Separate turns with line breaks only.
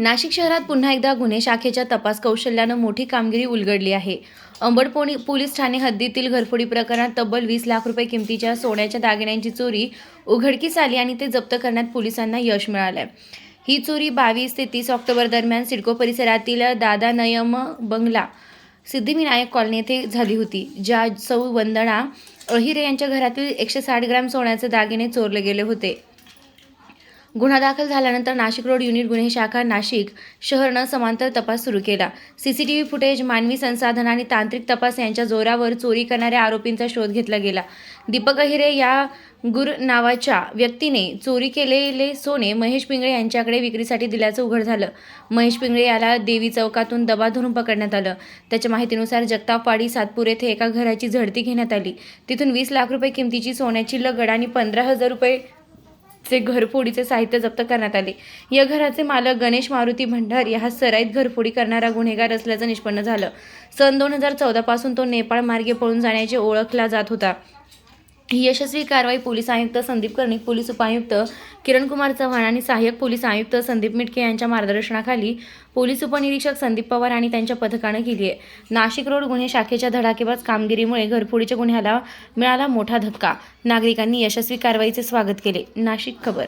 नाशिक शहरात पुन्हा एकदा गुन्हे शाखेच्या तपास कौशल्यानं मोठी कामगिरी उलगडली आहे. अंबडपोणी पोलीस ठाणे हद्दीतील घरफोडी प्रकरणात तब्बल वीस लाख रुपये किमतीच्या सोन्याच्या दागिन्यांची चोरी उघडकीस आली आणि ते जप्त करण्यात पोलिसांना यश मिळालंय. ही चोरी बावीस ते तीस ऑक्टोबर दरम्यान सिडको परिसरातील दादा नयम बंगला सिद्धिविनायक कॉलनी येथे झाली होती ज्या सौ वंदना अहिरे यांच्या घरातील एकशे साठ ग्रॅम सोन्याचे दागिने चोरले गेले होते. गुन्हा दाखल झाल्यानंतर नाशिक रोड युनिट गुन्हे शाखा नाशिक शहरनं समांतर तपास सुरू केला. सीसीटीव्ही फुटेज मानवी संसाधन आणि तांत्रिक तपास यांच्या जोरावर चोरी करणाऱ्या आरोपींचा शोध घेतला गेला. दीपक अहिरे या गुर नावाच्या व्यक्तीने चोरी केलेले सोने महेश पिंगळे यांच्याकडे विक्रीसाठी दिल्याचं उघड झालं. महेश पिंगळे याला देवी चौकातून दबा धरून पकडण्यात आलं. त्याच्या माहितीनुसार जगतापवाडी सातपूर येथे एका घराची झडती घेण्यात आली. तिथून वीस लाख रुपये किमतीची सोन्याची लगड आणि पंधरा हजार रुपये चे घरफोडीचे साहित्य जप्त करण्यात आले. या घराचे मालक गणेश मारुती भंडारी हा सराईत घरफोडी करणारा गुन्हेगार असल्याचं निष्पन्न झालं. सन दोन हजार चौदा पासून तो नेपाळ मार्गे पळून जाण्याचे ओळखला जात होता. ही यशस्वी कारवाई पोलीस आयुक्त संदीप कर्णिक पोलीस उपायुक्त किरण कुमार चव्हाण आणि सहाय्यक पोलीस आयुक्त संदीप मिटके यांच्या मार्गदर्शनाखाली पोलीस उपनिरीक्षक संदीप पवार आणि त्यांच्या पथकानं केली आहे. नाशिक रोड गुन्हे शाखेच्या धडाकेबाज कामगिरीमुळे घरफोडीच्या गुन्ह्याला मिळाला मोठा धक्का. नागरिकांनी यशस्वी कारवाईचे स्वागत केले. नाशिक खबर.